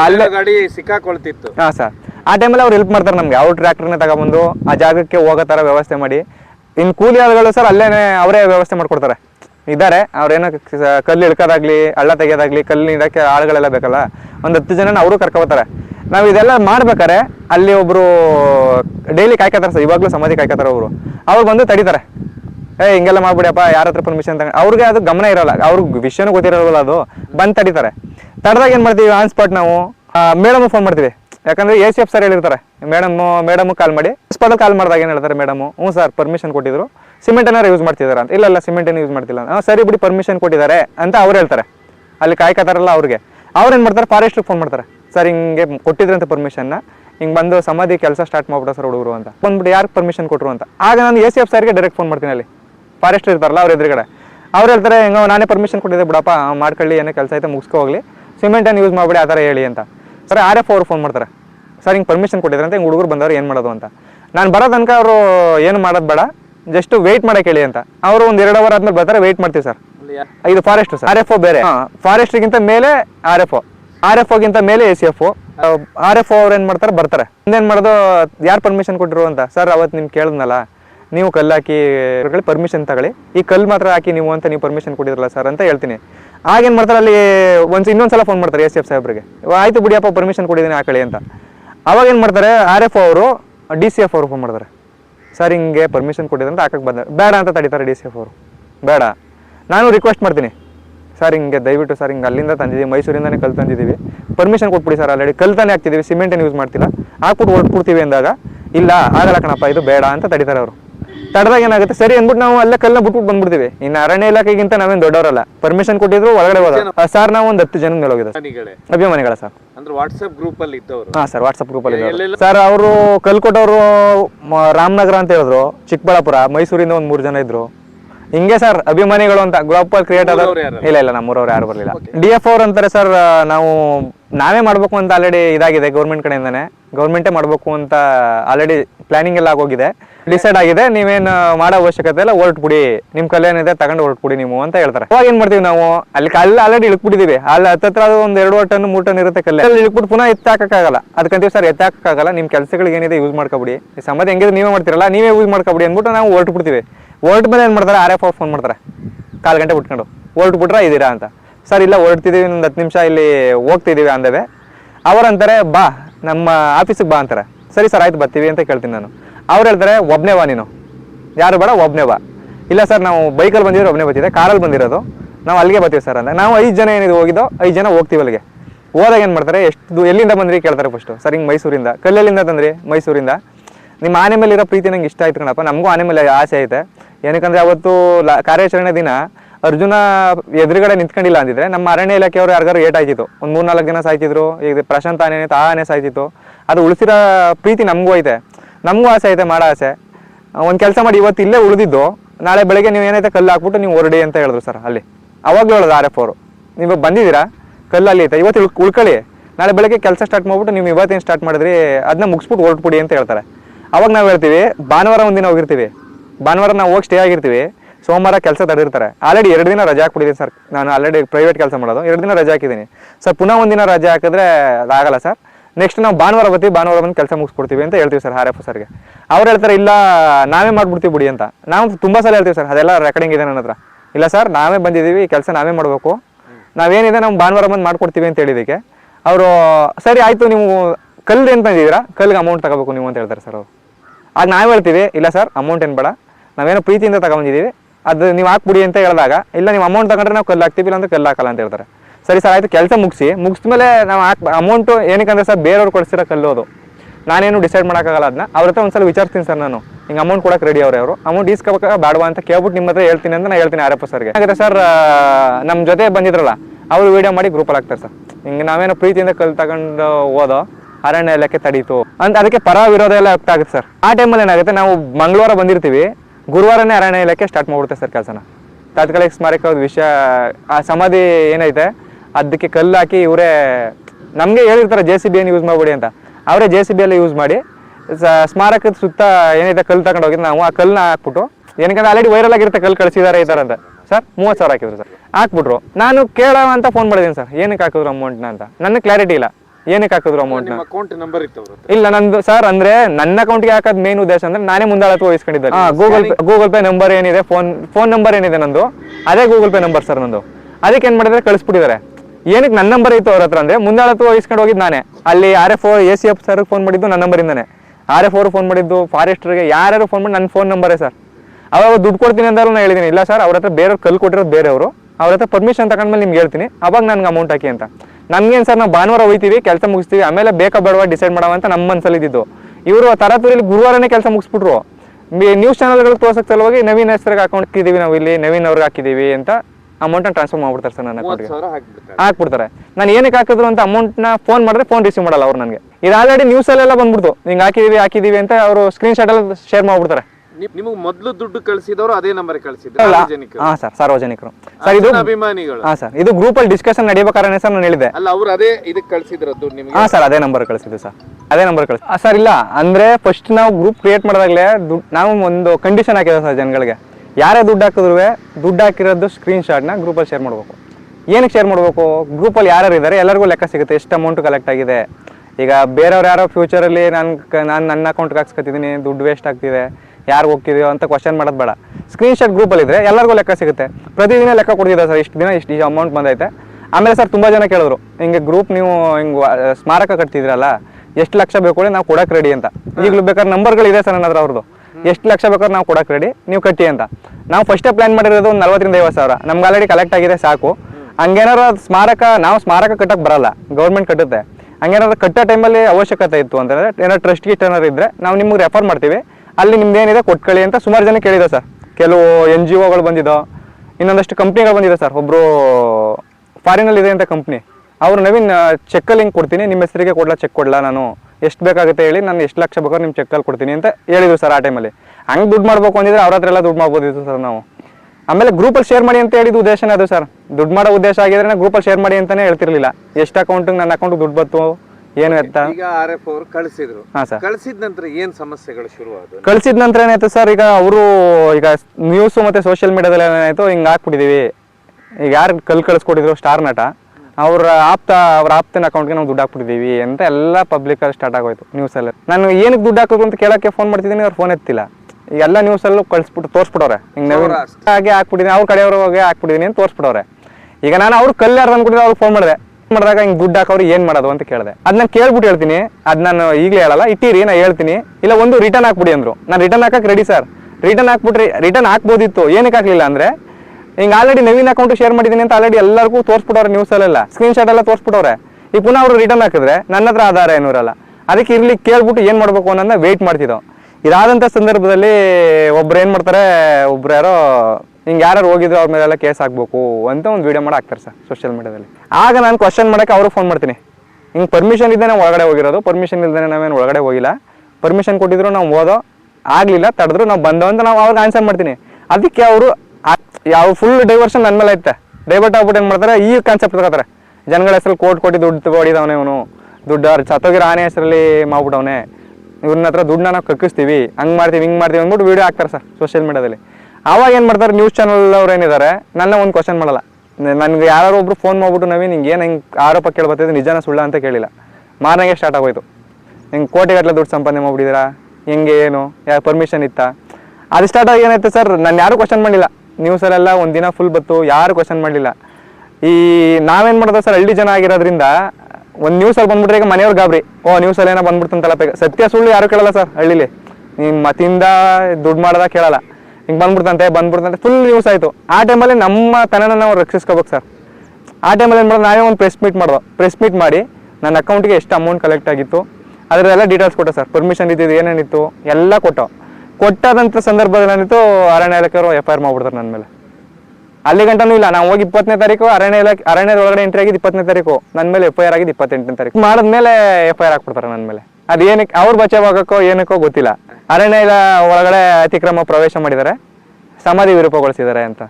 ಅಲ್ಲೇ ಗಾಡಿ ಸಿಕ್ಕಾಕೊಳ್ತಿತ್ತು. ಹಾಂ ಸರ್. ಆ ಟೈಮಲ್ಲಿ ಅವ್ರು ಹೆಲ್ಪ್ ಮಾಡ್ತಾರೆ ನಮಗೆ. ಅವ್ರ ಟ್ರ್ಯಾಕ್ಟರ್ನ ತಗೊಬಂದು ಆ ಜಾಗಕ್ಕೆ ಹೋಗೋ ಥರ ವ್ಯವಸ್ಥೆ ಮಾಡಿ. ಇನ್ನು ಕೂಲಿ ಆಳುಗಳು ಸರ್ ಅಲ್ಲೇ ಅವರೇ ವ್ಯವಸ್ಥೆ ಮಾಡ್ಕೊಡ್ತಾರೆ. ಇದ್ದಾರೆ. ಅವ್ರೇನೋ ಕಲ್ಲು ಇಳ್ಕೋದಾಗ್ಲಿ ಹಳ್ಳ ತೆಗಿಯೋದಾಗ್ಲಿ ಕಲ್ಲು ಇಡೋಕ್ಕೆ ಆಳುಗಳೆಲ್ಲ ಬೇಕಲ್ಲ. ಒಂದು ಹತ್ತು ಜನನ ಅವರು ಕರ್ಕೊಬರ್ತಾರೆ. ನಾವು ಇದೆಲ್ಲ ಮಾಡ್ಬೇಕಾರೆ ಅಲ್ಲಿ ಒಬ್ರು ಡೈಲಿ ಕಾಯ್ಕೋತಾರೆ ಸರ್, ಇವಾಗಲೂ ಸಮಾಧಿ ಕಾಯ್ಕೋತಾರೆ ಅವರು ಅವ್ರು ಬಂದು ತಡಿತಾರೆ. ಏ, ಹಿಂಗೆಲ್ಲ ಮಾಡ್ಬಿಡಿಯಪ್ಪ, ಯಾರ ಹತ್ರ ಪರ್ಮಿಷನ್ ತಗೊಂಡು, ಅವ್ರಿಗೆ ಅದು ಗಮನ ಇರಲ್ಲ. ಅವ್ರಿಗೆ ವಿಷಯನೂ ಗೊತ್ತಿರಲ್ಲ ಅದು. ಬಂದು ತಡಿತಾರೆ. ತಡೆದಾಗ ಏನು ಮಾಡ್ತೀವಿ ಆನ್ ಸ್ಪಾಟ್ ನಾವು ಮೇಡಮ್ ಫೋನ್ ಮಾಡ್ತೀವಿ. ಯಾಕಂದ್ರೆ ಎ ಸಿ ಎಫ್ ಸರ್ ಹೇಳಿರ್ತಾರೆ ಮೇಡಮ್ ಮೇಡಮ್ ಕಾಲ್ ಮಾಡಿ. ಸ್ಪಾಟಲ್ಲಿ ಕಾಲ್ ಮಾಡಿದಾಗ ಏನು ಹೇಳ್ತಾರೆ ಮೇಡಮ್ ಹ್ಞೂ ಸರ್ ಪರ್ಮಿಷನ್ ಕೊಟ್ಟಿದ್ರು. ಸಿಮೆಂಟ್ ಏನಾರು ಯೂಸ್ ಮಾಡ್ತಿದಾರ? ಅಂತ ಇಲ್ಲ ಇಲ್ಲ ಸಿಮೆಂಟ್ ಏನು ಯೂಸ್ ಮಾಡ್ತಿಲ್ಲ. ಸರಿ ಬಿಡಿ ಪರ್ಮಿಷನ್ ಕೊಟ್ಟಿದ್ದಾರೆ. ಅಂತ ಅವ್ರು ಹೇಳ್ತಾರೆ. ಅಲ್ಲಿ ಕಾಯ್ಕೋತಾರಲ್ಲ ಅವ್ರಿಗೆ. ಅವ್ರು ಏನು ಮಾಡ್ತಾರೆ? ಫಾರೆಸ್ಟ್ಗೆ ಫೋನ್ ಮಾಡ್ತಾರೆ. ಸರ್, ಹಿಂಗೆ ಕೊಟ್ಟಿದ್ರಂತೆ ಪರ್ಮಿಷನ್ನ ಹಿಂಗೆ ಬಂದು ಸಮಾಧಿ ಕೆಲಸ ಸ್ಟಾರ್ಟ್ ಮಾಡ್ಬಿಟ್ಟ ಸರ್ ಹುಡುಗರು ಅಂತ. ಬಂದ್ಬಿಟ್ಟು ಯಾರು ಪರ್ಮಿಷನ್ ಕೊಟ್ಟರು ಅಂತ. ಆಗ ನಾನು ಎ ಸಿ ಎಫ್ ಸರ್ಗೆ ಡೈರೆಕ್ಟ್ ಫೋನ್ ಮಾಡ್ತೀನಿ ಅಲ್ಲಿ. ಫಾರೆಸ್ಟ್ ಇರ್ತಾರಲ್ಲ ಅವ್ರ ಎದುರುಗಡೆ. ಅವ್ರು ಹೇಳ್ತಾರೆ, ಹೆಂಗೋ, ನಾನೇ ಪರ್ಮಿಷನ್ ಕೊಟ್ಟಿದ್ದೆ ಬಿಡಪ್ಪ ಮಾಡ್ಕೊಳ್ಳಿ, ಏನೋ ಕೆಲಸ ಐತೆ ಮುಗಿಸ್ಕೊ ಹೋಗ್ಲಿ. ಸಿಮೆಂಟ್ ಏನು ಯೂಸ್ ಮಾಡ್ಬಿಡಿ, ಆ ಥರ ಹೇಳಿ ಅಂತ. ಸರ್ ಆರ್ ಎಫ್ ಅವ್ರು ಫೋನ್ ಮಾಡ್ತಾರೆ. ಸರ್, ಹಿಂಗೆ ಪರ್ಮಿಷನ್ ಕೊಟ್ಟಿದ್ರೆ ಅಂತ ಹಿಂಗೆ ಹುಡುಗರು ಬಂದವ್ರು ಏನು ಮಾಡೋದು ಅಂತ. ನಾನು ಬರೋ ತನಕ ಅವರು, ಏನು ಮಾಡೋದು ಬೇಡ ಜಸ್ಟ್ ವೆಯ್ಟ್ ಮಾಡಕ್ಕೆ ಹೇಳಿ ಅಂತ. ಅವರು ಒಂದು ಎರಡು ಅವರ್ ಆದ್ಮೇಲೆ ಬರ್ತಾರೆ ವೆಯ್ಟ್ ಮಾಡ್ತೀವಿ ಸರ್. ಇದು ಫಾರೆಸ್ಟ್ ಆರ್ ಎಫ್ ಬೇರೆ? ಫಾರೆಸ್ಟ್ಗಿಂತ ಮೇಲೆ ಆರ್ ಎಫ್ ಆರ್ ಎಫ್ ಒಗಿಂತ ಮೇಲೆ A C F R F ಅವ್ರು ಏನ್ ಮಾಡ್ತಾರೆ ಬರ್ತಾರೆ. ಇನ್ನೇನು ಮಾಡೋದು ಯಾರು ಪರ್ಮಿಷನ್ ಕೊಟ್ಟರು ಅಂತ? ಸರ್ ಅವತ್ತು ನಿಮ್ಗೆ ಕೇಳಿದ್ನಲ್ಲ ನೀವು ಕಲ್ಲಾಕಿ ಹಾಕಿ ಪರ್ಮಿಷನ್ ತಗೊಳ್ಳಿ. ಈ ಕಲ್ಲು ಮಾತ್ರ ಹಾಕಿ ನೀವು ಅಂತ ನೀವು ಪರ್ಮಿಷನ್ ಕೊಟ್ಟಿದ್ರಲ್ಲ ಸರ್ ಅಂತ ಹೇಳ್ತೀನಿ. ಆಗೇನು ಮಾಡ್ತಾರೆ ಅಲ್ಲಿ ಒಂದು ಇನ್ನೊಂದ್ಸಲ ಫೋನ್ ಮಾಡ್ತಾರೆ ಎಸ್ ಎಫ್ ಸಾಹೇಬ್ರಿಗೆ. ಆಯ್ತು ಬಿಡಿಯಪ್ಪ ಪರ್ಮಿಷನ್ ಕೊಟ್ಟಿದ್ದೀನಿ ಹಾಕಳಿ ಅಂತ. ಅವಾಗ ಏನು ಮಾಡ್ತಾರೆ ಆರ್ ಎಫ್ ಅವರು ಡಿ ಸಿ ಎಫ್ ಅವರು ಫೋನ್ ಮಾಡ್ತಾರೆ. ಸರ್ ಹಿಂಗೆ ಪರ್ಮಿಷನ್ ಕೊಟ್ಟಿದ್ರೆ ಅಂತ ಹಾಕಕ್ಕೆ ಬಂದ. ಬೇಡ ಅಂತ ತಡೀತಾರೆ ಡಿ ಸಿ ಎಫ್ ಅವರು. ಬೇಡ. ನಾನು ರಿಕ್ವೆಸ್ಟ್ ಮಾಡ್ತೀನಿ. ಸರ್ ಹಿಂಗೆ ದಯವಿಟ್ಟು ಸರ್ ಹಿಂಗೆ ಅಲ್ಲಿಂದ ತಂದಿದ್ದೀವಿ ಮೈಸೂರಿಂದನೇ ಕಲ್ತು ತಂದಿದ್ದೀವಿ. ಪರ್ಮಿಷನ್ ಕೊಟ್ಬಿಡಿ ಸರ್ ಆಲ್ರೆಡಿ ಕಲ್ತಾನೆ ಹಾಕ್ತಿದ್ದೀವಿ ಸಿಮೆಂಟ್ ಏನು ಯೂಸ್ ಮಾಡ್ತಿಲ್ಲ. ಹಾಕ್ಬಿಟ್ಟು ಹೊರಟ್ಬಿಡ್ತೀವಿ ಅಂದಾಗ ಇಲ್ಲ ಆಗಲ್ಲ ಕಣಪ್ಪ ಇದು ಬೇಡ ಅಂತ ತಡಿತಾರೆ ಅವರು. ತಡೆದಾಗ ಏನಾಗುತ್ತೆ ಸರಿ ಅಂದ್ಬಿಟ್ಟು ನಾವು ಅಲ್ಲೇ ಕಲ್ಲ ಬಿಟ್ಬಿಟ್ಟು ಬಂದ್ಬಿಡ್ತೀವಿ. ಇನ್ನು ಅರಣ್ಯ ಇಲಾಖೆಗಿಂತ ನಾವೇನು ದೊಡ್ಡವರಲ್ಲ ಪರ್ಮಿಷನ್ ಕೊಟ್ಟಿದ್ರು ಒಳಗಡೆ ಹೋದ. ಸರ್ ನಾವು ಒಂದು ಹತ್ತು ಜನ ಮೇಲೆ ಹೋಗಿದ್ದೆ ಅಭಿಮಾನಿಗಳೇ? ಸರ್ ಅಂದ್ರೆ ವಾಟ್ಸಪ್ ಗ್ರೂಪ್ ಅಲ್ಲಿ ಇದ್ದವರು? ಹಾ ಸರ್ ವಾಟ್ಸಪ್ ಗ್ರೂಪಲ್ಲಿ ಅಲ್ಲಿ ಸರ್ ಅವರು ಕಲ್ಕೊಟ್ಟವರು ರಾಮನಗರ ಅಂತ ಹೇಳಿದ್ರು ಚಿಕ್ಕಬಳ್ಳಾಪುರ ಮೈಸೂರಿಂದ ಒಂದು ಮೂರು ಜನ ಇದ್ರು. ಹಿಂಗೆ ಸರ್ ಅಭಿಮಾನಿಗಳು ಅಂತ ಗ್ರೂಪ್ ಕ್ರಿಯೇಟ್ ಆದ ಇಲ್ಲ ಇಲ್ಲ ನಮ್ಮೂರವ್ರು ಯಾರು ಬರಲಿಲ್ಲ. ಡಿ ಎಫ್ ಅವ್ರು ಅಂತಾರೆ ಸರ್ ನಾವು ನಾವೇ ಮಾಡಬೇಕು ಅಂತ ಆಲ್ರೆಡಿ ಇದಾಗಿದೆ ಗೌರ್ಮೆಂಟ್ ಕಡೆಯಿಂದಾನೆ. ಗೌರ್ಮೆಂಟೇ ಮಾಡಬೇಕು ಅಂತ ಆಲ್ರೆಡಿ ಪ್ಲಾನಿಂಗ್ ಎಲ್ಲ ಆಗೋಗಿದೆ. ಡಿಸೈಡ್ ಆಗಿದೆ ನೀವೇನು ಮಾಡೋ ಅವಶ್ಯಕತೆ ಇಲ್ಲ ಹೊರಟ್ಬಿಡಿ. ನಿಮ್ಮ ಕಲ್ಯಾಣಿದೆ ತಗೊಂಡು ಹೊರಟ್ಬಿಡಿ ನೀವು ಅಂತ ಹೇಳ್ತಾರೆ. ಅವಾಗ ಏನು ಮಾಡ್ತೀವಿ ನಾವು? ಅಲ್ಲಿ ಕಲ್ಲು ಆಲ್ರೆಡಿ ಇಳ್ಕ್ಬಿಟ್ಟಿದ್ದೀವಿ ಅಲ್ಲಿ ಹತ್ತತ್ರ ಅದು ಒಂದು ಎರಡು ಟನ್ ಮೂರು ಟನ್ ಇರುತ್ತೆ ಕಲ್ಲು. ಅಲ್ಲಿ ಇಳ್ಕ್ಬಿಟ್ಟು ಪುನಃ ಎತ್ತಾಕಕ್ಕಾಗಲ್ಲ ಅದಕ್ಕಂತೀವಿ ಸರ್ ಎತ್ತಾಕಕ್ಕಾಗಲ್ಲ ನಿಮ್ಮ ಕೆಲಸಗಳಿಗೆ ಏನಿದೆ ಯೂಸ್ ಮಾಡ್ಕೊಬಿಡಿ. ಈ ಸಮಾಧಿ ಹೆಂಗಿದ್ರೆ ನೀವೇ ಮಾಡ್ತೀರಲ್ಲ ನೀವೇ ಯೂಸ್ ಮಾಡ್ಕೊಬಿಡಿ ಅಂದ್ಬಿಟ್ಟು ನಾವು ಹೊರಟ್ಬಿಡ್ತೀವಿ. ಹೊರಟ ಮೇಲೆ ಏನು ಮಾಡ್ತಾರೆ? ಆರ್ ಎಫ್ ಫೋನ್ ಮಾಡ್ತಾರೆ. ಕಾಲು ಗಂಟೆ ಬಿಟ್ಕೊಂಡು. ಹೊರಟ್ಬಿಟ್ರೆ ಇದ್ದೀರಾ ಅಂತ. ಸರ್, ಇಲ್ಲ, ಹೊರಡ್ತಿದ್ದೀವಿ ಒಂದು ಹತ್ತು ನಿಮಿಷ ಇಲ್ಲಿ ಹೋಗ್ತಿದ್ದೀವಿ ಅಂದೇವೆ ಅವರಂತಾರೆ ಬಾ, ನಮ್ಮ ಆಫೀಸಿಗೆ ಬಾ ಅಂತಾರೆ. ಸರಿ ಸರ್, ಆಯ್ತು, ಬರ್ತೀವಿ ಅಂತ ಕೇಳ್ತೀನಿ ನಾನು. ಅವ್ರು ಹೇಳ್ತಾರೆ ಒಬ್ಬನೇ ಬಾ ನೀನು. ಯಾರು ಬೇಡ ಒಬ್ಬನೇ ಬಾ. ಇಲ್ಲ ಸರ್, ನಾವು ಬೈಕಲ್ಲಿ ಬಂದಿರೋ ಒಬ್ಬನೇ ಬರ್ತಿದ್ದೆ, ಕಾರಲ್ಲಿ ಬಂದಿರೋದು. ನಾವು ಅಲ್ಲಿಗೆ ಬರ್ತೀವಿ ಸರ್ ಅಂತ ನಾವು ಐದು ಜನ ಏನಿದೆ ಹೋಗಿದ್ದೋ, ಐದು ಜನ ಹೋಗ್ತೀವಿ ಅಲ್ಲಿಗೆ. ಹೋದಾಗ ಏನು ಮಾಡ್ತಾರೆ, ಎಷ್ಟು ಎಲ್ಲಿಂದ ಬಂದ್ರಿ ಕೇಳ್ತಾರೆ ಫಸ್ಟು ಸರ್, ಹಿಂಗೆ ಮೈಸೂರಿಂದ. ಕಲ್ಲೆಲ್ಲಿಂದ ತಂದ್ರಿ? ಮೈಸೂರಿಂದ. ನಿಮ್ಮ ಆನೆ ಮೇಲೆ ಇರೋ ಪ್ರೀತಿ ನಂಗೆ ಇಷ್ಟ ಆಯ್ತು ಕಣಪ್ಪ. ನಮಗೂ ಆನೆ ಮೇಲೆ ಆಸೆ ಐತೆ. ಏನಕ್ಕಂದ್ರೆ ಅವತ್ತು ಲ- ಕಾರ್ಯಾಚರಣೆ ದಿನ ಅರ್ಜುನ ಎದುರುಗಡೆ ನಿಂತ್ಕೊಂಡಿಲ್ಲ ಅಂದಿದ್ರೆ ನಮ್ಮ ಅರಣ್ಯ ಇಲಾಖೆಯವರು ಯಾರಿಗಾರು ಏಟ್ ಆಯ್ತಿತ್ತು ಒಂದು ಮೂರು ನಾಲ್ಕು ಜನ ಸಾಯ್ತಿದ್ರು. ಈಗ ಪ್ರಶಾಂತ್ ಆನೆ ಆ ಆನೆ ಸಾಯ್ತಿತ್ತು. ಅದು ಉಳಿಸಿರೋ ಪ್ರೀತಿ ನಮಗೂ ಐತೆ. ನಮಗೂ ಆಸೆ ಐತೆ, ಮಾಡೋ ಆಸೆ. ಒಂದು ಕೆಲಸ ಮಾಡಿ ಇವತ್ತು ಇಲ್ಲೇ ಉಳಿದಿದ್ದು. ನಾಳೆ ಬೆಳಗ್ಗೆ ನೀವು ಏನೈತೆ ಕಲ್ಲು ಹಾಕ್ಬಿಟ್ಟು ನೀವು ಹೊರಡಿ ಅಂತ ಹೇಳಿದ್ರು ಸರ್ ಅಲ್ಲಿ. ಅವಾಗಲೂ ಹೇಳೋದು ಆರ್ ಎಫ್ ಅವರು. ನೀವು ಬಂದಿದ್ದೀರಾ? ಕಲ್ಲು ಅಲ್ಲಿ ಐತೆ. ಇವತ್ತು ಉಳ್- ಉಳ್ಕೊಳ್ಳಿ. ನಾಳೆ ಬೆಳಗ್ಗೆ ಕೆಲಸ ಸ್ಟಾರ್ಟ್ ಮಾಡ್ಬಿಟ್ಟು ನೀವು ಇವತ್ತೇನು ಸ್ಟಾರ್ಟ್ ಮಾಡಿದ್ರಿ ಅದನ್ನ ಮುಗಿಸ್ಬಿಟ್ಟು ಹೊರಟ್ಬಿಡಿ ಅಂತ ಹೇಳ್ತಾರೆ. ಅವಾಗ ನಾವು ಹೇಳ್ತೀವಿ, ಭಾನುವಾರ ಒಂದಿನ ಹೋಗಿರ್ತೀವಿ. ಭಾನುವಾರ ನಾವು ಹೋಗಿ ಸ್ಟೇ ಆಗಿರ್ತೀವಿ. ಸೋಮವಾರ ಕೆಲಸ ತಡೆದಿರ್ತಾರೆ. ಆಲ್ರೆಡಿ ಎರಡು ದಿನ ರಜೆ ಹಾಕ್ಬಿಟ್ಟಿದ್ದೀನಿ ಸರ್ ನಾನು ಆಲ್ರೆಡಿ ಪ್ರೈವೇಟ್ ಕೆಲಸ ಮಾಡೋದು. ಎರಡು ದಿನ ರಜೆ ಹಾಕಿದ್ದೀನಿ ಸರ್ ಪುನಃ ಒಂದಿನ ರಜೆ ಹಾಕಿದ್ರೆ ಅದಾಗಲ್ಲ ಸರ್ ನೆಕ್ಸ್ಟ್ ನಾವು ಭಾನುವಾರ ಬರ್ತೀವಿ, ಭಾನುವಾರ ಬಂದು ಕೆಲಸ ಮುಗಿಸ್ಕೊಡ್ತೀವಿ ಅಂತ ಹೇಳ್ತೀವಿ ಸರ್ ಆರ್ ಎಫ್ ಸರ್ಗೆ ಅವ್ರು ಹೇಳ್ತಾರೆ, ಇಲ್ಲ, ನಾವೇ ಮಾಡಿಬಿಡ್ತೀವಿ ಬಿಡಿ ಅಂತ. ನಾವು ತುಂಬ ಸಲ ಹೇಳ್ತೀವಿ ಸರ್ ಅದೆಲ್ಲ ರೆಕಾರ್ಡಿಂಗ್ ಇದೆ ನನ್ನ ಹತ್ರ ಇಲ್ಲ ಸರ್ ನಾವೇ ಬಂದಿದ್ದೀವಿ ಕೆಲಸ ನಾವೇ ಮಾಡಬೇಕು. ನಾವೇನಿದೆ ನಾವು ಭಾನುವಾರ ಬಂದು ಮಾಡ್ಕೊಡ್ತೀವಿ ಅಂತ ಹೇಳಿದ್ದಕ್ಕೆ ಅವರು, ಸರಿ, ಆಯಿತು, ನೀವು ಕಲ್ಲು ಏನು ಬಂದಿದ್ದೀರಾ ಕಲ್ಲಿಗೆ ಅಮೌಂಟ್ ತಗೋಬೇಕು ನೀವು ಅಂತ ಹೇಳ್ತಾರೆ ಸರ್ ಅವರು. ಆಗ ನಾವು ಹೇಳ್ತೀವಿ, ಇಲ್ಲ ಸರ್ ಅಮೌಂಟ್ ಏನು ಬೇಡ. ನಾವೇನೋ ಪ್ರೀತಿಯಿಂದ ತಗೊಂಬಂದಿದ್ದೀವಿ ಅದು ನೀವು ಹಾಕ್ಬಿಡಿ ಅಂತ ಹೇಳಿದಾಗ, ಇಲ್ಲ ನೀವು ಅಮೌಂಟ್ ತಗೊಂಡ್ರೆ ನಾವು ಕಲ್ಲು ಹಾಕ್ತೀವಿ ಇಲ್ಲ ಅಂದ್ರೆ ಕಲ್ಲು ಹಾಕಲ್ಲ ಅಂತ ಹೇಳ್ತಾರೆ. ಸರಿ ಸರ್ ಆಯಿತು, ಕೆಲಸ ಮುಗಿಸಿ. ಮೇಲೆ ನಾವು ಹಾಕ್ ಅಮೌಂಟು ಏನಕ್ಕಂದ್ರೆ ಸರ್ ಬೇರೆಯವ್ರು ಕೊಡಿಸಿರೋ ಕಲ್ಲು ಅದು. ನಾನೇನು ಡಿಸೈಡ್ ಮಾಡೋಕ್ಕಾಗಲ್ಲ ಅದನ್ನ ಅವ್ರ ಹತ್ರ ಒಂದ್ಸಲ ವಿಚಾರಿಸ್ತೀನಿ ಸರ್ ನಾನು. ಹಿಂಗೆ ಅಮೌಂಟ್ ಕೊಡಕ್ಕೆ ರೆಡಿ ಅವ್ರೆ ಅವರು. ಅಮೌಂಟ್ ಈಸ್ಕೋಬೇಕಾ ಬೇಡವಾ ಅಂತ ಕೇಳ್ಬಿಟ್ಟು ನಿಮ್ಮ ಹತ್ರ ಹೇಳ್ತೀನಿ ಅಂತ ನಾನು ಹೇಳ್ತೀನಿ ಆರಪ್ಪ ಸರ್ಗೆ ಹಾಗಾದ್ರೆ ಸರ್ ನಮ್ಮ ಜೊತೆ ಬಂದಿದ್ರಲ್ಲ, ಅವರು ವೀಡಿಯೋ ಮಾಡಿ ಗ್ರೂಪಲ್ಲಿ ಹಾಕ್ತಾರೆ ಸರ್ ಹಿಂಗೆ ನಾವೇನೋ ಪ್ರೀತಿಯಿಂದ ಕಲ್ ತಗೊಂಡು ಹೋದೋ ಅರಣ್ಯ ಇಲಾಖೆ ತಡೀತು. ಅಂತ ಅದಕ್ಕೆ ಪರ ವಿರೋಧ ಎಲ್ಲ ಆಗುತ್ತೆ ಸರ್. ಆ ಟೈಮಲ್ಲಿ ಏನಾಗುತ್ತೆ, ನಾವು ಮಂಗಳವಾರ ಬಂದಿರ್ತೀವಿ. ಗುರುವಾರನೇ ಅರಣ್ಯ ಇಲಾಖೆ ಸ್ಟಾರ್ಟ್ ಮಾಡ್ಬಿಡುತ್ತೆ ಸರ್ ಕೆಲಸನ. ತಾತ್ಕಾಲಿಕ ಸ್ಮಾರಕ ವಿಷಯ, ಆ ಸಮಾಧಿ ಏನೈತೆ ಅದಕ್ಕೆ ಕಲ್ಲು ಹಾಕಿ ಇವರೇ, ನಮಗೆ ಹೇಳಿರ್ತಾರೆ ಜೆ ಸಿ ಬಿ ಏನು ಯೂಸ್ ಮಾಡ್ಬಿಡಿ ಅಂತ. ಅವರೇ ಜೆ ಸಿ ಬಿ ಎಲ್ಲ ಯೂಸ್ ಮಾಡಿ ಸ್ಮಾರಕದ ಸುತ್ತ ಏನೈತೆ ಕಲ್ಲು ತಗೊಂಡು ಹೋಗಿದ್ದು ನಾವು ಆ ಕಲ್ಲನ್ನ ಹಾಕ್ಬಿಟ್ಟು, ಏನಕ್ಕಂದ್ರೆ ಆಲ್ರೆಡಿ ವೈರಲ್ ಆಗಿರುತ್ತೆ ಕಲ್ಲು ಕಳಿಸಿದ್ದಾರೆ ಈ ಥರ ಅಂತ. ಸರ್ ಮೂವತ್ತು ಸಾವಿರ ಹಾಕಿದ್ರು ಸರ್. ಹಾಕ್ಬಿಟ್ರು. ನಾನು ಕೇಳೋ ಅಂತ ಫೋನ್ ಮಾಡಿದ್ದೀನಿ ಸರ್. ಏನಕ್ಕೆ ಹಾಕಿದ್ರು ಅಮೌಂಟ್ನ ಅಂತ. ನನಗೆ ಕ್ಲಾರಿಟಿ ಇಲ್ಲ. ಏನಕ್ಕೆ ಹಾಕಿದ್ರು ಅಮೌಂಟ್ ನಿಮ್ಮ ಅಕೌಂಟ್ ನಂಬರ್ ಇತ್ತು ಇಲ್ಲ ನಂದು ಸರ್ ಅಂದ್ರೆ ನನ್ನ ಅಕೌಂಟ್ಗೆ ಹಾಕೋದ್ ಮೇನ್ ಉದ್ದೇಶ ಅಂದ್ರೆ ನಾನೇ ಮುಂದಾಳತ್ವ ವಹಿಸ್ಕೊಂಡಿದ್ದೆ. Google Pay Google Pay number ಏನಿದೆ ಫೋನ್ ಫೋನ್ ನಂಬರ್ ಏನಿದೆ ನಂದು ಅದೇ ಗೂಗಲ್ ಪೇ ನಂಬರ್ ಸರ್ ನಂದು. ಅದಕ್ಕೆ ಏನ್ ಮಾಡಿದ್ರೆ ಕಳಿಸ್ಬಿಟ್ಟಿದ್ದಾರೆ. ಏನಕ್ಕೆ ನನ್ನ ನಂಬರ್ ಇತ್ತು ಅವ್ರ ಹತ್ರ ಅಂದ್ರೆ ಮುಂದಾಳತ್ವ ವಹಿಸ್ಕೊಂಡು ಹೋಗಿದ್ದು ನಾನೇ. ಅಲ್ಲಿ R F A C F sir phone ಮಾಡಿದ್ದು ನನ್ನ ನಂಬರಿಂದಾನೆ ಆರ್ ಎಫ್ ಓರ್ ಫೋನ್ ಮಾಡಿದ್ದು ಫಾರೆಸ್ಟರ್ಗೆ ಯಾರು ಫೋನ್ ಮಾಡಿ ನನ್ನ ಫೋನ್ ನಂಬರೇ ಸರ್ ಅವಾಗ ದುಡ್ಡು ಕೊಡ್ತೀನಿ ಅಂತ ನಾನು ಹೇಳಿದ್ದೀನಿ ಇಲ್ಲ ಸರ್ ಅವ್ರ ಹತ್ರ ಬೇರೆಯವ್ರು ಕಲ್ ಕೊಟ್ಟಿರೋದು ಬೇರೆಯವರು. ಅವ್ರ ಹತ್ರ ಪರ್ಮಿಷನ್ ತಗೊಂಡ್ಮೇಲೆ ನಿಮ್ಗೆ ಹೇಳ್ತೀನಿ ಅವಾಗ ನನ್ಗೆ ಅಮೌಂಟ್ ಹಾಕಿ ಅಂತ. ನಮ್ಗೇನು ಸರ್ ನಾವು ಭಾನುವಾರ ಹೋಯ್ತೀವಿ ಕೆಲಸ ಮುಗಿಸ್ತೀವಿ ಆಮೇಲೆ ಬೇಕಾ ಬೇಡವಾ ಡಿಸೈಡ್ ಮಾಡವ ಅಂತ ನಮ್ಮ ಮನಸ್ಸಲ್ಲಿ ಇದ್ದಿದ್ದು ಇವರು ತರಾತುರಿಲಿ ಗುರುವಾರನೇ ಕೆಲಸ ಮುಗಿಸ್ಬಿಟ್ರು. ನ್ಯೂಸ್ ಚಾನಲ್ಗಳು ತೋರ್ಸಕ್ ಸಲುವಾಗಿ ನವೀನ್ ಹೆಸರಿಗೆ ಅಕೌಂಟ್ ಹಾಕಿದೀವಿ ನಾವು ಇಲ್ಲಿ ನವೀನ್ ಅವ್ರಿಗೆ ಹಾಕಿದೀವಿ ಅಂತ ಅಮೌಂಟ್ನ ಟ್ರಾನ್ಸ್ಫರ್ ಮಾಡ್ಬಿಡ್ತಾರೆ ಸರ್ ನನ್ನ ಅಕೌಂಟ್ಗೆ ಹಾಕ್ಬಿಡ್ತಾರೆ. ನಾನು ಏನಕ್ಕೆ ಹಾಕಿದ್ರು ಅಂತ ಅಮೌಂಟ್ನ ಫೋನ್ ಮಾಡಿದ್ರೆ ಫೋನ್ ರಿಸೀವ್ ಮಾಡಲ್ಲ ಅವ್ರು ನನಗೆ. ಇದು ಆಲ್ರೆಡಿ ನ್ಯೂಸಲ್ಲೆಲ್ಲ ಬಂದ್ಬಿಡ್ತು. ಹಿಂಗೆ ಹಾಕಿದೀವಿ ಹಾಕಿದೀವಿ ಅಂತ ಅವರು ಸ್ಕ್ರೀನ್ ಶಾಟ್ ಎಲ್ಲ ಶೇರ್ ಮಾಡ್ಬಿಡ್ತಾರೆ. ನಿಮಗೆ ಮೊದಲು ದುಡ್ಡು ಕಳಿಸಿದವರು ಅದೇ ನಂಬರ್ ಕಳಿಸಿದ್ರು ಅಲ್ಲ. ಸಾರ್ವಜನಿಕರು. ಹಾಂ ಸರ್ ಸಾರ್ವಜನಿಕರು. ಸರ್ ಇದು ಅಭಿಮಾನಿಗಳು. ಹಾಂ ಸರ್ ಇದು ಗ್ರೂಪಲ್ಲಿ ಡಿಸ್ಕಷನ್ ನಡೆಯಬೇಕಾದ್ರೆ ಸರ್ ನಾನು ಹೇಳಿದೆ ಅಲ್ಲ ಅವ್ರು ಅದೇ ಇದಕ್ಕೆ ಕಳಿಸಿದ್ರು ದುಡ್ಡು ನಿಮಗೆ. ಹಾಂ ಸರ್ ಅದೇ ನಂಬರ್ ಕಳಿಸಿದ್ದು ಸರ್. ಅದೇ ನಂಬರ್ ಕಳಿಸಿ ಸರ್ ಇಲ್ಲ. ಅಂದ್ರೆ ಫಸ್ಟ್ ನಾವು ಗ್ರೂಪ್ ಕ್ರಿಯೇಟ್ ಮಾಡಿದಾಗಲೇ ದುಡ್ಡು ನಾವು ಒಂದು ಕಂಡೀಷನ್ ಹಾಕಿದ್ದೆ ಸರ್ ಜನಗಳಿಗೆ. ಯಾರೇ ದುಡ್ಡು ಹಾಕಿದ್ರು ದುಡ್ಡು ಹಾಕಿರೋದು ಸ್ಕ್ರೀನ್ ಶಾಟ್ನ ಗ್ರೂಪಲ್ಲಿ ಶೇರ್ ಮಾಡಬೇಕು. ಏನಕ್ಕೆ ಶೇರ್ ಮಾಡಬೇಕು? ಗ್ರೂಪಲ್ಲಿ ಯಾರ್ಯಾರು ಇದ್ದಾರೆ ಎಲ್ಲರಿಗೂ ಲೆಕ್ಕ ಸಿಗುತ್ತೆ. ಎಷ್ಟು ಅಮೌಂಟ್ ಕಲೆಕ್ಟ್ ಆಗಿದೆ? ಈಗ ಬೇರೆಯವ್ರು ಯಾರೋ ಫ್ಯೂಚರಲ್ಲಿ ನಾನು ನಾನು ನನ್ನ ಅಕೌಂಟ್ಗೆ ಹಾಕ್ಸ್ಕೊತಿದ್ದೀನಿ ದುಡ್ಡು ವೇಸ್ಟ್ ಆಗ್ತಿದೆ. ಯಾರು ಹೋಗ್ತಿದೆಯೋ ಅಂತ ಕ್ವಶನ್ ಮಾಡೋದು ಬೇಡ. ಸ್ಕ್ರೀನ್ಶಾಟ್ ಗ್ರೂಪಲ್ಲಿ ಇದ್ರೆ ಎಲ್ಲರಿಗೂ ಲೆಕ್ಕ ಸಿಗುತ್ತೆ. ಪ್ರತಿದಿನ ಲೆಕ್ಕ ಕೊಡ್ತಿದ್ದೆ ಸರ್ ಇಷ್ಟು ದಿನ ಇಷ್ಟು ಅಮೌಂಟ್ ಬಂದೈತೆ. ಆಮೇಲೆ ಸರ್ ತುಂಬ ಜನ ಕೇಳಿದ್ರು ಹಿಂಗೆ ಗ್ರೂಪ್ ನೀವು ಹಿಂಗೆ ಸ್ಮಾರಕ ಕಟ್ತಿದ್ರಲ್ಲ ಎಷ್ಟು ಲಕ್ಷ ಬೇಕು ಹೇಳಿ ನಾವು ಕೊಡಕ್ಕೆ ರೆಡಿ ಅಂತ. ಈಗಲೂ ಬೇಕಾದ್ರೆ ನಂಬರ್ಗಳಿದೆ ಸರ್ ನನ್ನ ಹತ್ರ ಅವ್ರದ್ದು ಎಷ್ಟು ಲಕ್ಷ ಬೇಕಾದ್ರೆ ನಾವು ಕೊಡಕ್ಕೆ ರೆಡಿ ನೀವು ಕಟ್ಟಿ ಅಂತ. ನಾವು ಫಸ್ಟೇ ಪ್ಲ್ಯಾನ್ ಮಾಡಿರೋದು ಒಂದು ನಲ್ವತ್ತರಿಂದ ಐವತ್ತು ಸಾವಿರ. ನಮ್ಗೆ ಆಲ್ರೆಡಿ ಕಲೆಕ್ಟ್ ಆಗಿದೆ ಸಾಕು. ಹಂಗೇನಾರು ಅದು ಸ್ಮಾರಕ ನಾವು ಸ್ಮಾರಕ ಕಟ್ಟಕ್ಕೆ ಬರಲ್ಲ ಗೌರ್ಮೆಂಟ್ ಕಟ್ಟುತ್ತೆ. ಹಂಗೇನಾದ್ರು ಕಟ್ಟೋ ಟೈಮಲ್ಲಿ ಅವಶ್ಯಕತೆ ಇತ್ತು ಅಂತಂದ್ರೆ ಏನಾದ್ರು ಟ್ರಸ್ಟ್ ಗಿಟ್ ಏನಾದ್ರು ಇದ್ರೆ ನಾವು ನಿಮ್ಗೆ ರೆಫರ್ ಮಾಡ್ತೀವಿ. ಅಲ್ಲಿ ನಿಮ್ದು ಏನಿದೆ ಕೊಟ್ಕೊಳ್ಳಿ ಅಂತ ಸುಮಾರು ಜನ ಕೇಳಿದೆ ಸರ್. ಕೆಲವು ಎನ್ ಜಿ ಒಗಳು ಬಂದಿದ್ದೋ ಇನ್ನೊಂದಷ್ಟು ಕಂಪ್ನಿಗಳು ಬಂದಿದೆ ಸರ್. ಒಬ್ಬರು ಫಾರಿನಲ್ಲಿದೆ ಅಂತ ಕಂಪ್ನಿ. ಅವ್ರು ನವೀನ್ ಚೆಕ್ಕಲ್ಲಿ ಹಿಂಗೆ ಕೊಡ್ತೀನಿ, ನಿಮ್ಮ ಹೆಸರಿಗೆ ಕೊಡ್ಲಾ ಚೆಕ್ ಕೊಡ್ಲಾ ನಾನು. ಎಷ್ಟು ಬೇಕಾಗುತ್ತೆ ಹೇಳಿ ನಾನು ಎಷ್ಟು ಲಕ್ಷ ಬೇಕಾದ್ರೆ ನಿಮ್ಮ ಚೆಕ್ಕಲ್ಲಿ ಕೊಡ್ತೀನಿ ಅಂತ ಹೇಳಿದ್ರು ಸರ್ ಆ ಟೈಮಲ್ಲಿ ಹಂಗೆ ದುಡ್ಡು ಮಾಡ್ಬೇಕು ಅಂದಿದ್ರೆ ಅವ್ರ ಹತ್ರ ಎಲ್ಲ ದುಡ್ಡು ಮಾಡ್ಬೋದಿತ್ತು ಸರ್ ನಾವು. ಆಮೇಲೆ ಗ್ರೂಪಲ್ಲಿ ಶೇರ್ ಮಾಡಿ ಅಂತ ಹೇಳಿದ ಉದ್ದೇಶನೇ ಅದು ಸರ್. ದುಡ್ಡು ಮಾಡೋ ಉದ್ದೇಶ ಆಗಿದ್ರೆ ಗ್ರೂಪಲ್ಲಿ ಶೇರ್ ಮಾಡಿ ಅಂತಲೇ ಹೇಳ್ತಿರ್ಲಿಲ್ಲ. ಎಷ್ಟು ಅಕೌಂಟಿಗೆ ನನ್ನ ಅಕೌಂಟಿಗೆ ದುಡ್ಡು ಬಂತು? ಏನು ಈಗ ಆರ್ ಎಫ್ ಅವರು ಕಳಿಸಿದ್ರು. ಹಾಂ ಸರ್. ಕಳಿಸಿದ ನಂತರ ಏನ್ ಸಮಸ್ಯೆಗಳು ಶುರುವಾದ ಕಳಿಸಿದ ನಂತರ ಏನಾಯ್ತು ಸರ್ ಈಗ ಅವರು ಈಗ ನ್ಯೂಸ್ ಮತ್ತೆ ಸೋಷಿಯಲ್ ಮೀಡಿಯಾದಲ್ಲಿ ಏನಾಯ್ತು ಹಿಂಗ್ ಹಾಕ್ಬಿಟ್ಟಿದೀವಿ. ಈಗ ಯಾರು ಕಲ್ ಕಳಿಸ್ಕೊಟ್ಟಿದ್ರು ಸ್ಟಾರ್ ನಟ ಅವ್ರ ಆಪ್ತ ಅವ್ರ ಆಪ್ತನ ಅಕೌಂಟ್ಗೆ ನಾವು ದುಡ್ಡು ಹಾಕ್ಬಿಟ್ಟಿದ್ದೀವಿ ಅಂತ ಎಲ್ಲ ಪಬ್ಲಿಕಲ್ಲಿ ಸ್ಟಾರ್ಟ್ ಆಗೋಯ್ತು ನ್ಯೂಸಲ್ಲಿ ನಾನು ಏನಕ್ಕೆ ದುಡ್ಡು ಹಾಕೋದು ಅಂತ ಕೇಳಕ್ಕೆ ಫೋನ್ ಮಾಡ್ತಿದ್ದೀನಿ ಅವ್ರು ಫೋನ್ ಎತ್ತಿಲ್ಲ. ಈಗ ಎಲ್ಲ ನ್ಯೂಸಲ್ಲೂ ಕಳಿಸ್ಬಿಟ್ಟು ತೋರಿಸ್ಬಿಟ್ಟವ್ರೆ. ಹಿಂಗೆ ನಾವು ಹಾಗೆ ಹಾಕ್ಬಿಟ್ಟಿದ್ದೀನಿ ಅವ್ರ ಕಡೆಯವ್ರ ಹೋಗಿ ಹಾಕ್ಬಿಟ್ಟಿದ್ದೀನಿ ಅಂತ ತೋರಿಸ್ಬಿಟ್ಟವ್ರೆ. ಈಗ ನಾನು ಅವ್ರು ಕಲ್ಲಾರ್ದು ಅಂದ್ಬಿಟ್ಟಿದ್ರೆ ಅವ್ರಿಗೆ ಫೋನ್ ಮಾಡಿದೆ. ಮಾಡಿದಾಗ ಹಿಂಗ್ ದುಡ್ಡು ಹಾಕೋರು ಏನು ಮಾಡೋದು ಅಂತ ಕೇಳಿದೆ. ಅದ್ ನಾನು ಕೇಳ್ಬಿಟ್ಟು ಹೇಳ್ತೀನಿ. ಅದ್ ನಾನು ಈಗಲೇ ಹೇಳಲ್ಲ, ಇಟ್ಟಿರಿ, ನಾ ಹೇಳ್ತೀನಿ. ಇಲ್ಲ, ಒಂದು ರಿಟರ್ನ್ ಹಾಕ್ಬಿಡಿ ಅಂದ್ರು. ನಾನು ರಿಟರ್ನ್ ಹಾಕಕ್ಕೆ ರೆಡಿ ಸರ್ ರಿಟರ್ನ್ ಹಾಕ್ಬಿಟ್ರಿ ರಿಟರ್ನ್ ಹಾಕ್ಬೋದಿತ್ತು. ಏನಕ್ಕೆ ಆಗ್ಲಿಲ್ಲ ಅಂದ್ರೆ, ಹಿಂಗ್ ಆಲ್ರೆಡಿ ನವೀನ್ ಅಕೌಂಟ್ ಶೇರ್ ಮಾಡಿದ್ದೀನಿ ಅಂತ ಆಲ್ರೆಡಿ ಎಲ್ಲರಿಗೂ ತೋರಿಸ್ಬಿಟ್ಟವ್ರೆ ನ್ಯೂಸಲ್ಲೆಲ್ಲ ಸ್ಕ್ರೀನ್ ಶಾಟ್ ಎಲ್ಲ ತೋರಿಸ್ಬಿಟ್ಟವ್ರೆ. ಈಗ ಪುನಃ ಅವರು ರಿಟರ್ನ್ ಹಾಕಿದ್ರೆ ನನ್ನ ಹತ್ರ ಆಧಾರ ಏನು ಇರಲ್ಲ ಅದಕ್ಕೆ ಇರ್ಲಿ, ಕೇಳ್ಬಿಟ್ಟು ಏನು ಮಾಡಬೇಕು ಅನ್ನೋದನ್ನ ವೇಟ್ ಮಾಡ್ತಿದ್ದೋ. ಇದಾದಂತ ಸಂದರ್ಭದಲ್ಲಿ ಒಬ್ರು ಏನು ಮಾಡ್ತಾರೆ, ಒಬ್ರು ಯಾರೋ ಹಿಂಗೆ ಯಾರು ಹೋಗಿದ್ರು ಅವ್ರ ಮೇಲೆಲ್ಲ ಕೇಸ್ ಆಗಬೇಕು ಅಂತ ಒಂದು ವೀಡಿಯೋ ಮಾಡಿ ಹಾಕ್ತಾರೆ ಸರ್ ಸೋಷಿಯಲ್ ಮೀಡಿಯಾದಲ್ಲಿ ಆಗ ನಾನು ಕ್ವಶನ್ ಮಾಡೋಕ್ಕೆ ಅವ್ರಿಗೆ ಫೋನ್ ಮಾಡ್ತೀನಿ. ಹಿಂಗೆ ಪರ್ಮಿಷನ್ ಇದ್ದೇನೆ ಒಳಗಡೆ ಹೋಗಿರೋದು ಪರ್ಮಿಷನ್ ಇಲ್ಲದೇ ನಾವೇನು ಒಳಗಡೆ ಹೋಗಿಲ್ಲ. ಪರ್ಮಿಷನ್ ಕೊಟ್ಟಿದ್ರು ನಾವು ಓದೋ ಆಗಲಿಲ್ಲ, ತಡೆದ್ರು ನಾವು ಬಂದೋ ಅಂತ ನಾವು ಅವ್ರಿಗೆ ಆನ್ಸರ್ ಮಾಡ್ತೀನಿ. ಅದಕ್ಕೆ ಅವರು ಯಾವ ಫುಲ್ ಡೈವರ್ಷನ್ ನನ್ನ ಮೇಲೆ ಐತೆ. ಡೈವರ್ಟ್ ಆಗ್ಬಿಟ್ಟು ಏನು ಮಾಡ್ತಾರೆ, ಈ ಕಾನ್ಸೆಪ್ಟ್ ತಗೋತಾರೆ. ಜನಗಳ ಹೆಸರು ಕೋರ್ಟ್ ಕೊಟ್ಟು ದುಡ್ಡು ಹೊಡಿದವನೇ ಇವನು. ದುಡ್ಡು ಅವ್ರು ಸತ್ತೋಗಿರೋ ಆನೆ ಹೆಸರಲ್ಲಿ ಮಾಡ್ಬಿಟ್ಟವನೇ. ಇವ್ರನ್ನ ಹತ್ರ ದುಡ್ಡನ್ನ ನಾವು ಕಕ್ಕಿಸ್ತೀವಿ. ಹಂಗೆ ಮಾಡ್ತೀವಿ, ಹಿಂಗೆ ಮಾಡ್ತೀವಿ ಅಂದ್ಬಿಟ್ಟು ವೀಡಿಯೋ ಹಾಕ್ತಾರೆ ಸರ್ ಸೋಷಿಯಲ್ ಮೀಡಿಯಾದಲ್ಲಿ ಆವಾಗ ಏನು ಮಾಡ್ತಾರೆ ನ್ಯೂಸ್ ಚಾನಲ್ ಅವ್ರು ಏನಿದ್ದಾರೆ ನನ್ನ ಒಂದು ಕ್ವಶನ್ ಮಾಡಲ್ಲ. ನನಗೆ ಯಾರೋ ಒಬ್ರು ಫೋನ್ ಮಾಡ್ಬಿಟ್ಟು, ನವೀನ್ ಹಿಂಗೆ ಏನು ಹಿಂಗೆ ಆರೋಪ ಕೇಳ್ಬತ್ತಿದ್ದು ನಿಜಾನ ಸುಳ್ಳ ಅಂತ ಕೇಳಿಲ್ಲ. ಮಾರನಾಗೆ ಸ್ಟಾರ್ಟ್ ಆಗೋಯ್ತು. ಹಿಂಗೆ ಕೋಟಿಗಟ್ಟಲೆ ದುಡ್ಡು ಸಂಪಾದನೆ ಮಾಡ್ಬಿಟ್ಟಿದ್ದೀರಾ ಹೆಂಗೆ, ಏನು? ಯಾವ ಪರ್ಮಿಷನ್ ಇತ್ತಾ? ಅದು ಸ್ಟಾರ್ಟ್ ಆಗಿ ಏನಾಯ್ತು ಸರ್ ನಾನು ಯಾರು ಕ್ವಶನ್ ಮಾಡಿಲ್ಲ. ನ್ಯೂಸಲ್ಲೆಲ್ಲ ಒಂದು ದಿನ ಫುಲ್ ಬತ್ತು, ಯಾರು ಕ್ವಶನ್ ಮಾಡಲಿಲ್ಲ. ಈ ನಾವೇನು ಮಾಡೋದು ಸರ್ ಹಳ್ಳಿ ಜನ ಆಗಿರೋದ್ರಿಂದ, ಒಂದು ನ್ಯೂಸಲ್ಲಿ ಬಂದ್ಬಿಟ್ರೆ ಈಗ ಮನೆಯವ್ರು ಗಾಬರಿ. ಓ ನ್ಯೂಸಲ್ಲಿ ಏನೋ ಬಂದ್ಬಿಡ್ತಂತಲ್ಲ ಸತ್ಯ ಸುಳ್ಳು ಯಾರು ಕೇಳಲ್ಲ ಸರ್ ಹಳ್ಳಿಲಿ. ನಿಮ್ಮ ಮತಿಂದ ದುಡ್ಡು ಮಾಡೋದ ಕೇಳಲ್ಲ. ಹಿಂಗೆ ಬಂದ್ಬಿಡ್ತಂತೆ ಬಂದ್ಬಿಡ್ತಂತೆ. ಫುಲ್ ನ್ಯೂಸ್ ಆಯಿತು. ಆ ಟೈಮಲ್ಲಿ ನಮ್ಮ ತನನ ನಾವು ರಕ್ಷಿಸ್ಕೋಬೇಕು ಸರ್ ಆ ಟೈಮಲ್ಲಿ ಏನು ಮಾಡೋದು ನಾವೇ ಒಂದು ಪ್ರೆಸ್ ಮೀಟ್ ಮಾಡೋದು ಪ್ರೆಸ್ ಮೀಟ್ ಮಾಡಿ ನನ್ನ ಅಕೌಂಟಿಗೆ ಎಷ್ಟು ಅಮೌಂಟ್ ಕಲೆಕ್ಟ್ ಆಗಿತ್ತು ಅದರೆಲ್ಲ ಡೀಟೇಲ್ಸ್ ಕೊಟ್ಟೆ ಸರ್ ಪರ್ಮಿಷನ್ ಇದ್ದಿದ್ದು ಏನೇನಿತ್ತು, ಎಲ್ಲ ಕೊಟ್ಟು. ಕೊಟ್ಟಾದಂಥ ಸಂದರ್ಭದಲ್ಲಿ ಏನಿತ್ತು ಅರಣ್ಯ ಇಲಾಖೆಯವರು ಎಫ್ ಐ ಆರ್ ಮಾಡ್ಬಿಡ್ತಾರೆ ನನ್ನ ಮೇಲೆ. ಅಲ್ಲಿ ಗಂಟನೂ ಇಲ್ಲ. ನಾವು ಹೋಗಿ ಇಪ್ಪತ್ತನೇ ತಾರೀಕು ಅರಣ್ಯ ಇಲಾಖೆ, ಅರಣ್ಯದ ಒಳಗಡೆ ಎಂಟ್ರಿ ಆಗಿದ್ದು ಇಪ್ಪತ್ತನೇ ತಾರೀಕು. ನನ್ನ ಮೇಲೆ ಎಫ್ ಐ ಆರ್ ಆಗಿದ್ದು ಇಪ್ಪತ್ತೆಂಟನೇ ತಾರೀಕು. ಮಾಡಿದ್ಮೇಲೆ ಎಫ್ ಐ ಆರ್ ಹಾಕ್ಬಿಡ್ತಾರೆ ನನ್ನ ಮೇಲೆ. ಅದು ಏನಕ್ಕೆ ಬಚಾವ್ ಬಚಾವಾಗಕ್ಕೋ ಏನಕ್ಕೋ ಗೊತ್ತಿಲ್ಲ. ಅರಣ್ಯ ಇಲಾ ಒಳಗಡೆ ಅತಿಕ್ರಮ ಪ್ರವೇಶ ಮಾಡಿದ್ದಾರೆ. ಸಮಾಧಿ ವಿರೂಪಗೊಳಿಸಿದ್ದಾರೆ ಅಂತ.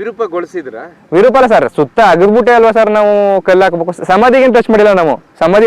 ವಿರೂಪಗೊಳಿಸಿದ್ರ? ವಿರೂಪ ಅಲ್ಲ ಸರ್ ಸುತ್ತ ಅಗರ್ಬಿಟ್ಟೆ ಅಲ್ವಾ ಸರ್ ನಾವು ಕಲ್ಲು ಹಾಕಬೇಕು. ಸಮಾಧಿಗೆ ಟಚ್ ಮಾಡಿಲ್ಲ ನಾವು. ಸಮಾಧಿನ